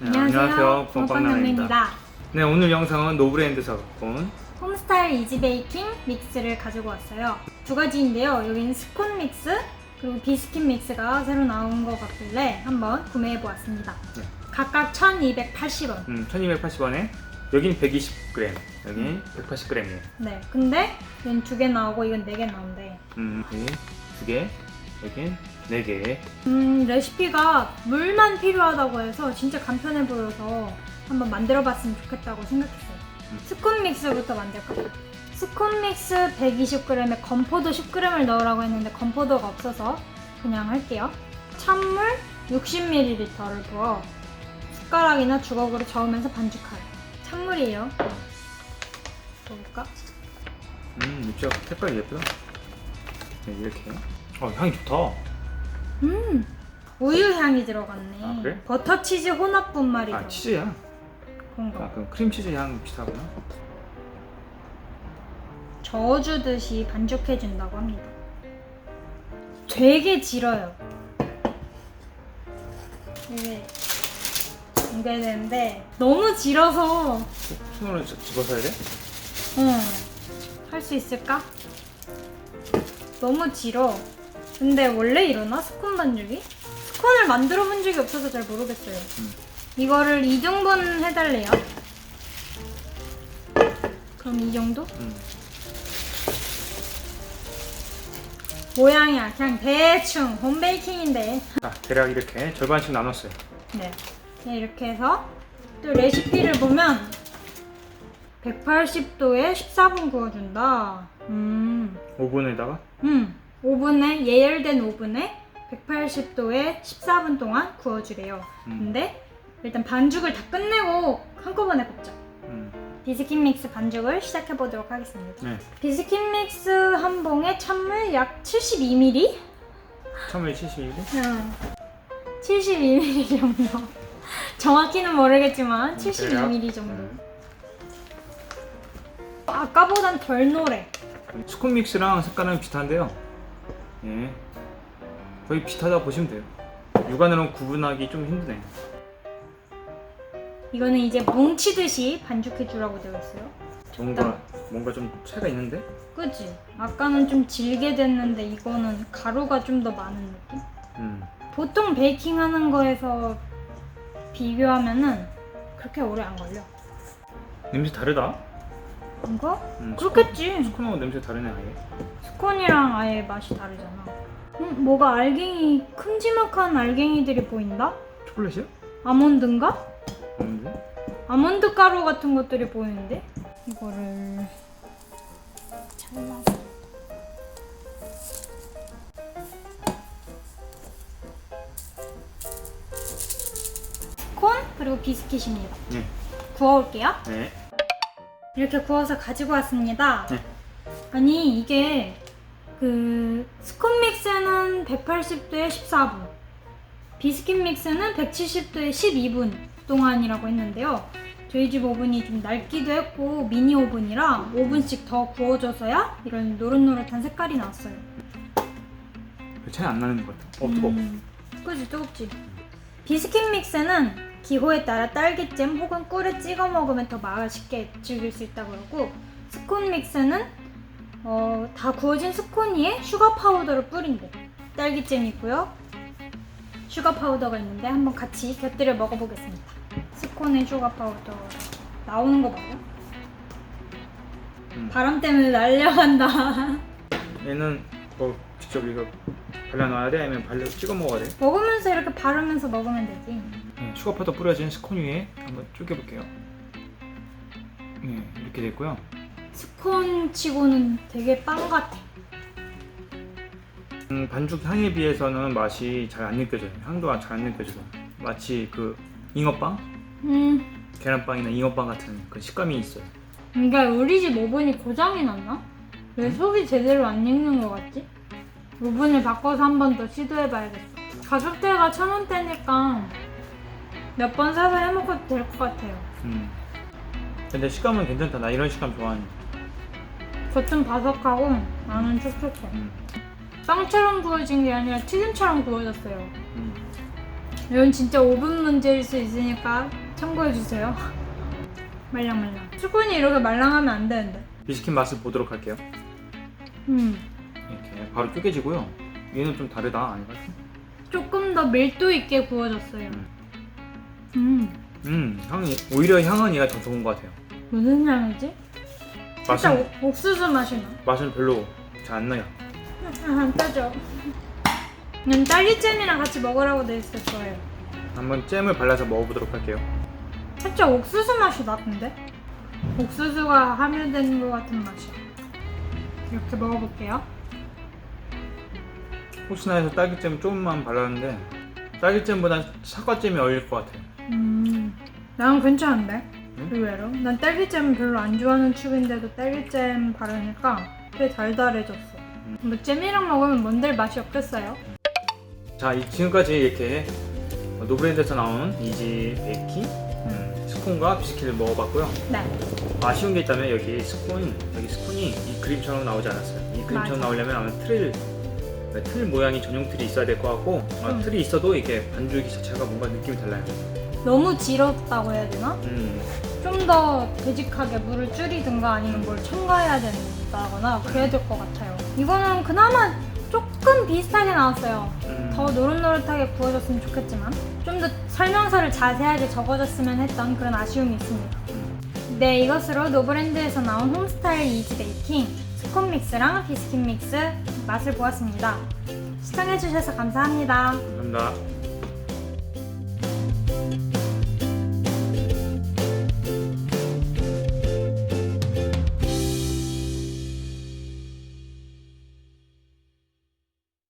네, 안녕하세요. 붕어빵남매입니다. 네, 오늘 영상은 갖고 온 홈스타일 이지베이킹 믹스를 가지고 왔어요. 두 가지인데요. 여기는 스콘 믹스 그리고 비스킷 믹스가 새로 나온 것 같길래 한번 구매해 보았습니다. 네. 각각 1,280원. 음, 1280원에 여긴 120g, 여긴 180g이에요. 네. 근데 여긴 두개 나오고 이건 네 개 나온대. 음, 두 개, 여긴 네 개. 음, 레시피가 물만 필요하다고 해서 진짜 간편해 보여서 한번 만들어 봤으면 좋겠다고 생각했어요. 음. 스콘 믹스부터 만들까요? 스콘 믹스 120g에 건포도 10g을 넣으라고 했는데 건포도가 없어서 그냥 할게요. 찬물 60ml를 부어 숟가락이나 주걱으로 저으면서 반죽하래. 찬물이에요. 먹을까? 음, 육즙 색깔이 예쁘다. 네, 이렇게. 어, 향이 좋다. 음, 우유 향이 들어갔네. 아, 그래? 버터 치즈 혼합 분 말이 아. 치즈야. 그런가? 아, 그럼 크림치즈 향 비슷하구나. 저어주듯이 반죽해준다고 합니다. 되게 질어요. 이게 연결되는데 너무 질어서 손으로 집- 집어서 해야 돼? 응, 할 수 있을까? 너무 질어. 근데 원래 이러나 스콘 반죽이? 스콘을 만들어 본 적이 없어서 잘 모르겠어요. 음. 이거를 2등분 해달래요. 그럼 이 정도? 음. 모양이야 그냥 대충 홈베이킹인데 자, 대략 이렇게 절반씩 나눴어요. 네. 네, 이렇게 해서 또 레시피를 보면 180도에 14분 구워준다 음, 오븐에다가 음 오븐에 예열된 오븐에 180도에 14분 동안 구워주래요 음. 근데 일단 반죽을 다 끝내고 한꺼번에 굽자 음. 비스킷 믹스 반죽을 시작해 보도록 하겠습니다 네. 비스킷 믹스 한 봉에 찬물 약 72ml? 처음에 72도? 응. 72ml 정도. 정확히는 모르겠지만 72ml 정도. 음. 아까보단 덜 노래. 스콘 믹스랑 색깔은 비슷한데요. 예. 거의 비슷하다 보시면 돼요. 육안으로 구분하기 좀 힘드네. 이거는 이제 뭉치듯이 반죽해 주라고 되어 있어요. 뭔가 뭔가 좀 차이가 있는데? 그지? 아까는 좀 질게 됐는데 이거는 가루가 좀 더 많은 느낌? 음. 보통 베이킹 하는 거에서 비교하면은 그렇게 오래 안 걸려. 냄새 다르다. 이거? 음, 그렇겠지. 스콘하고 냄새 다르네 아예. 스콘이랑 아예 맛이 다르잖아. 음, 뭐가 알갱이 큼지막한 알갱이들이 보인다? 초콜릿이야? 아몬드인가? 없는데? 아몬드 가루 같은 것들이 보이는데 이거를 잘라서 콘 그리고 비스킷입니다. 네. 구워올게요. 네. 이렇게 구워서 가지고 왔습니다. 네. 아니 이게 그 스콘 믹스는 180도에 14분, 비스킷 믹스는 170도에 12분 동안이라고 했는데요. 저희 집 오븐이 좀 낡기도 했고 미니 오븐이라 5분씩 더 구워줘서야 이런 노릇노릇한 색깔이 나왔어요. 별 차이 안 나는 것 같아. 어 뜨거. 음, 그지 뜨겁지. 비스킷 믹스는 기호에 따라 딸기잼 혹은 꿀에 찍어 먹으면 더 맛있게 즐길 수 있다고 하고 스콘 믹스는 어, 다 구워진 스콘 위에 슈가 파우더를 뿌린대. 딸기잼 있고요. 슈가 파우더가 있는데 한번 같이 곁들여 먹어보겠습니다. 스콘에 슈가 파우더 나오는 거 봐요. 음. 바람 때문에 날려간다. 얘는 뭐 직접 이거 발라놔야 돼? 아니면 발라 찍어 먹어야 돼? 먹으면서 이렇게 바르면서 먹으면 되지. 네, 슈가파도 뿌려진 스콘 위에 한번 쪼개볼게요. 네, 이렇게 됐고요. 스콘 치고는 되게 빵 같아. 음, 반죽 향에 비해서는 맛이 잘 안 느껴져요. 향도 잘 안 느껴져서 마치 그 잉어빵, 음, 계란빵이나 잉어빵 같은 그 식감이 있어요. 그러니까 우리 집 오븐이 고장이 났나? 왜 속이 제대로 안 익는 것 같지? 오븐을 바꿔서 한 번 더 시도해봐야겠어. 가격대가 천 원대니까 몇 번 사서 해먹어도 될 것 같아요. 음. 근데 식감은 괜찮다. 나 이런 식감 좋아하는. 겉은 바삭하고 안은 촉촉해. 음. 빵처럼 구워진 게 아니라 튀김처럼 구워졌어요. 음. 이건 진짜 5분 문제일 수 있으니까 참고해 주세요. 말랑말랑. 스콘이 이렇게 말랑하면 안 되는데. 비스킷 맛을 보도록 할게요. 음, 이렇게 바로 쪼개지고요. 얘는 좀 다르다 아닌가? 조금 더 밀도 있게 구워졌어요. 음, 음 향이 오히려 향은 얘가 더 좋은 것 같아요. 무슨 향이지? 살짝 맛은 옥- 옥수수 맛이 나. 맛은 별로 잘 안 나요. 아, 안 따져. 난 딸기잼이랑 같이 먹으라고 돼 있을 거예요. 한번 잼을 발라서 먹어보도록 할게요. 살짝 옥수수 맛이 나던데? 옥수수가 함유된 것 같은 맛이야. 이렇게 먹어볼게요. 혹시나 해서 딸기잼 조금만 발랐는데 딸기잼보다 사과잼이 어울릴 것 같아요. 음, 난 괜찮은데? 응? 의외로. 난 딸기잼 별로 안 좋아하는 축인데도 딸기잼 바르니까 되게 달달해졌어. 뭐 잼이랑 먹으면 뭔들 맛이 없겠어요? 자, 이- 지금까지 이렇게 노브랜드에서 나온 이지 베이킹 음, 스콘과 비스킷을 먹어봤고요. 네. 아쉬운 게 있다면 여기 스콘, 여기 스콘이 이 그림처럼 나오지 않았어요. 이 그림처럼. 나오려면 아마 틀, 틀 모양이 전용 틀이 있어야 될 것 같고 아, 음. 틀이 있어도 이게 반죽이 자체가 뭔가 느낌이 달라요. 너무 질었다고 해야 되나? 음, 좀더 되직하게 물을 줄이든가 아니면 뭘 첨가해야 된다거나 그래야 될 것 같아요. 이거는 그나마 조금 비슷하게 나왔어요. 음. 더 노릇노릇하게 구워졌으면 좋겠지만 좀 더 설명서를 자세하게 적어줬으면 했던 그런 아쉬움이 있습니다. 네, 이것으로 노브랜드에서 나온 홈스타일 이지 베이킹 스콘 믹스랑 비스킷 믹스 맛을 보았습니다. 시청해주셔서 감사합니다. 감사합니다.